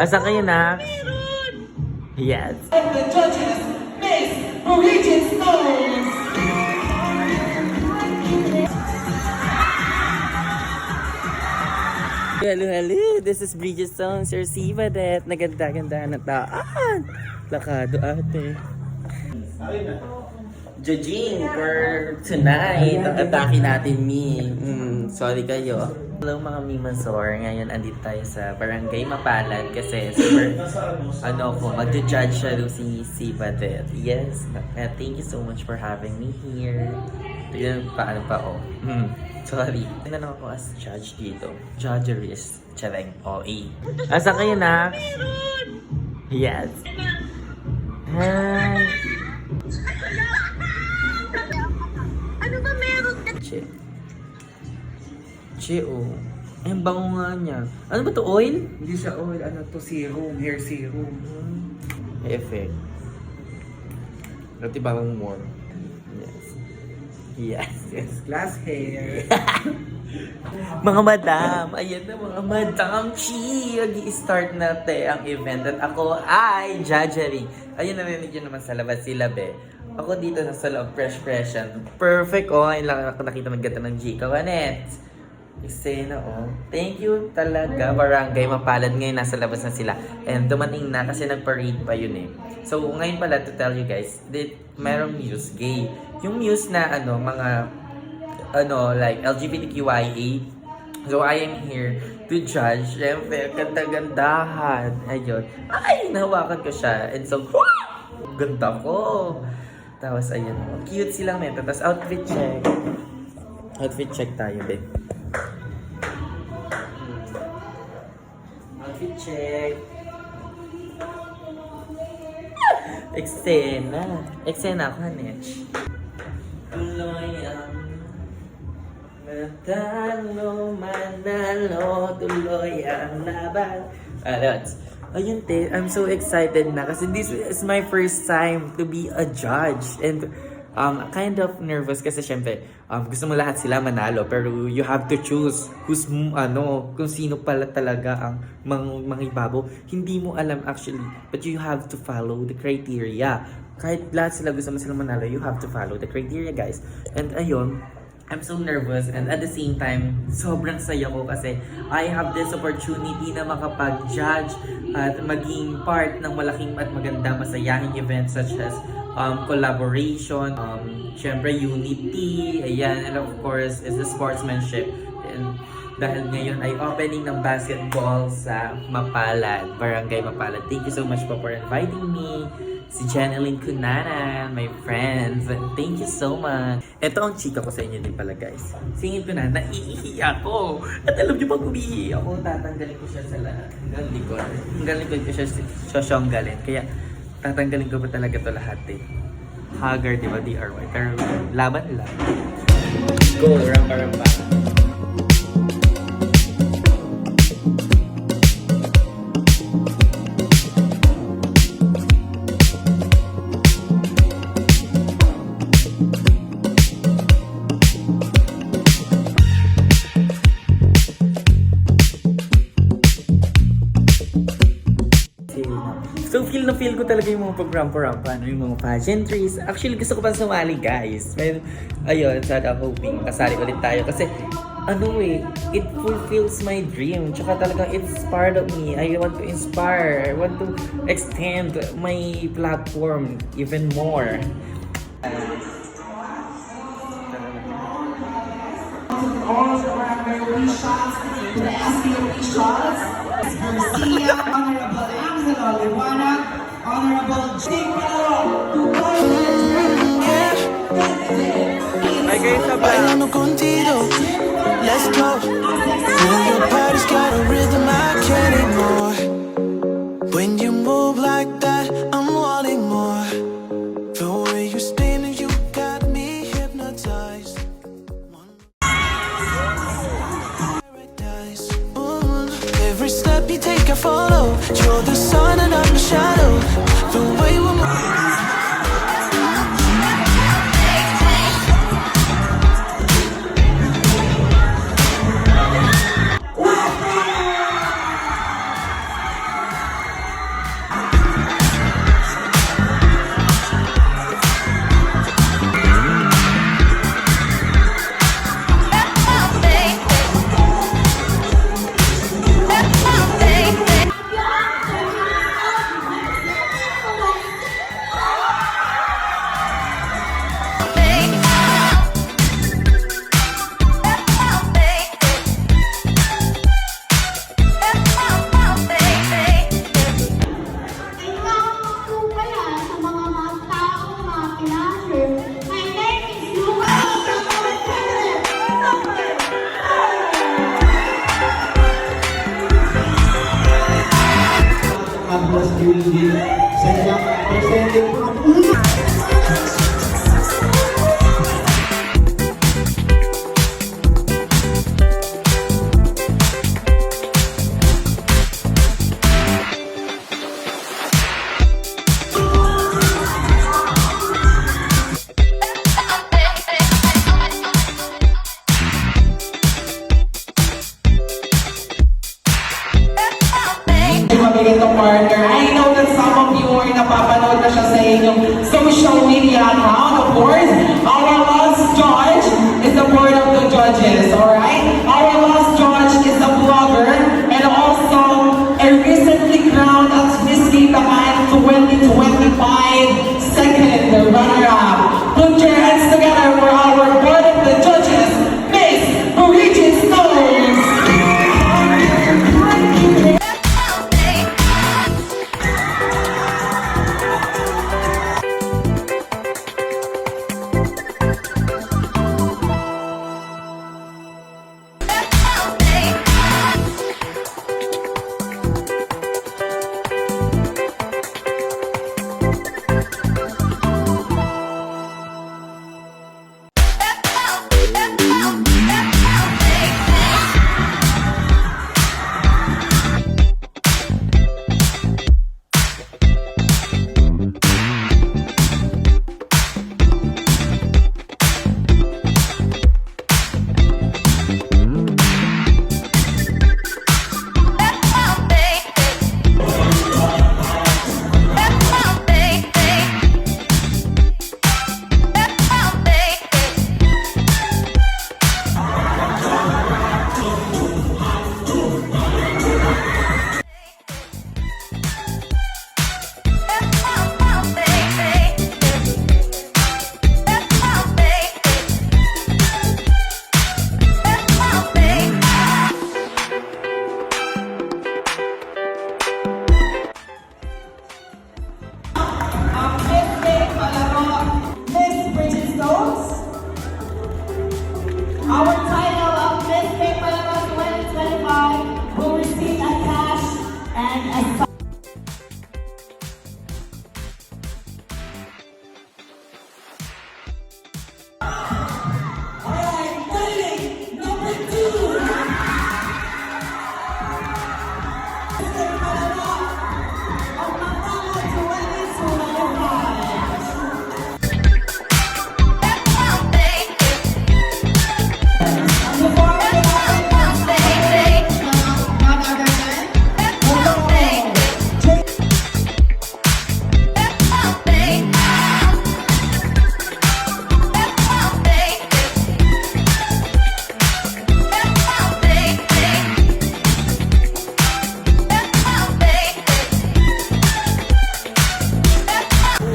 Asan kayo na? Yes. the judges, Miss Bridget Stones. Hello, hello. This is Bridget Stones, your Sivadet. Naganda-ganda na taan. Lakado ate. Judging for tonight, ang atake natin, Mi. Mm, sorry kayo. Hello mga Mimasor. Ngayon, andito tayo sa Barangay Mapalad kasi super, ano ko, mag-judge siya doon si Sivadet. Yes. Uh, thank you so much for having me here. Tignan pa, ano pa, oh. Hmm, sorry. Tignan ako as judge dito. Judgerist. Chareng. OE. Asa kayo na? Yes. Hi. Ano ba meron ka? Che. Oh. Ay, ang bango nga niya. Ano ba to, oil? Hindi siya oil, ano to, serum, hair serum. Effect. Dati bang more. Yes. Yes, yes. Glass hair. Mga madam, ayan na mga madam chi. Mag-i-start na te ang event at ako ay judgery. Ayun narinig yun naman sa labas sila be. Ako dito na sa loob, fresh freshen. Perfect oh, ayun lang ako nakita ng gata ng G. Kawanet. Eksena oh. Thank you talaga. Barangay Mapalad ngayon nasa labas na sila. And dumating na kasi nag-parade pa yun eh. So ngayon pala to tell you guys, that merong muse gay. Yung muse na ano, mga ano, like LGBTQIA. So, I am here to judge. Siyempre, ganda-gandahan. Ayun. Ay, nahawakan ko siya. And so, ganda ko. Tapos, ayun. Cute silang meta. Tapos, outfit check. Outfit check tayo, babe. Check. Eksena. Eksena ako, Hanet. Tuloy ang Natalo, manalo, tuloy ang laban. That's, ayun te, I'm so excited na kasi this is my first time to be a judge and um, kind of nervous kasi syempre um, gusto mo lahat sila manalo pero you have to choose who's ano, kung sino pala talaga ang mang, mangibabaw. Hindi mo alam actually but you have to follow the criteria. Kahit lahat sila gusto mo sila manalo, you have to follow the criteria guys. And ayun, I'm so nervous and at the same time, sobrang saya ko kasi I have this opportunity na makapag-judge at maging part ng malaking at maganda masayahing event such as um, collaboration, um, syempre unity, ayan, and of course is the sportsmanship. And dahil ngayon ay opening ng basketball sa Mapalad, Barangay Mapalad. Thank you so much po for inviting me si Janeline Cunanan, my friends. Thank you so much. Ito ang chika ko sa inyo din pala, guys. Singin ko na, naiihi ako. At alam niyo pag umiihi ako, tatanggalin ko siya sa lahat. Hanggang likod. Hanggang likod ko siya sosyonggalin. Kaya, tatanggalin ko pa talaga to lahat eh. Hagar, di ba? DRY. Pero, laban lang. Go, ramba-ramba. Ko talaga yung mga pag-rampa-rampa, ano, yung mga pageantries. Actually, gusto ko pa sumali, guys. Pero, ayun, sana hoping kasali ulit tayo. Kasi, ano eh, it fulfills my dream. Tsaka talagang it's part of me. I want to inspire. I want to extend my platform even more. All the shots, the SBOP shots. Garcia, Ay, guys, Bailando contigo, building. Sa isang presenting ang napapanood na siya sa inyong social media account. Of course, our last judge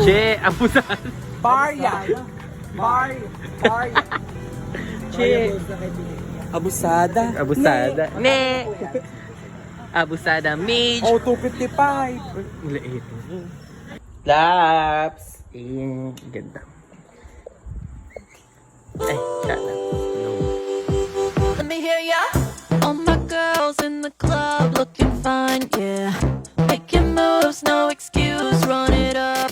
Che, abusan. Barya. Bar. Che. Abusada. Abusada. Ne. Abusada. Mage. Oh, 255. Lait. Laps. Ayun. Ganda. Ay, sana. Let me hear ya. All my girls in the club looking fine, yeah. Making moves, no excuse, run it up.